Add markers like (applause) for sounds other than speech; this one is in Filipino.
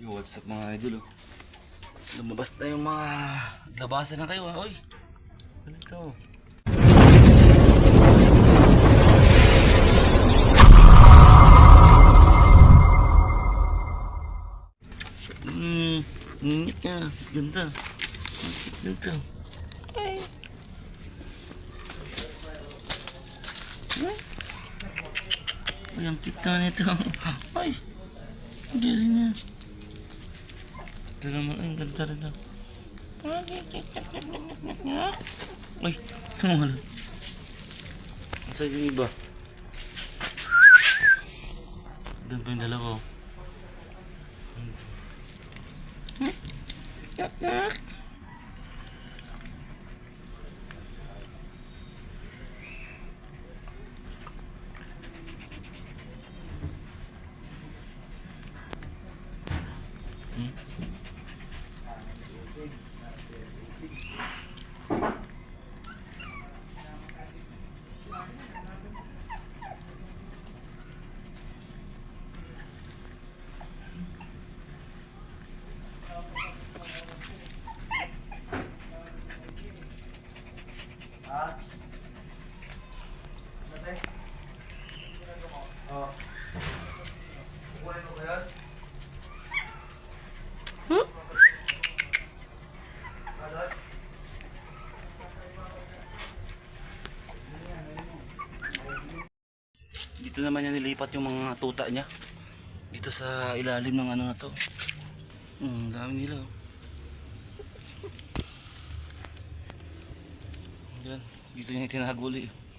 Yo, what's up mga idol oh. Lumabas na yung mga labasan na kayo ha, oy. Balik ka oh. Hmm, ngit ka. Ganda. Dito. Ay. Ay. Ang kita nito. (laughs) Ay. Ang galing niya. Ito naman, ay, ganda rin na. Ay, tumal. Ang sa'yo yung iba. Doon pa yung dalawa. oh. Dito naman niya nilipat yung mga tuta niya. Dito sa ilalim ng ano na to. Hmm, dami nila. oh. Yan, dito niya. Yeah.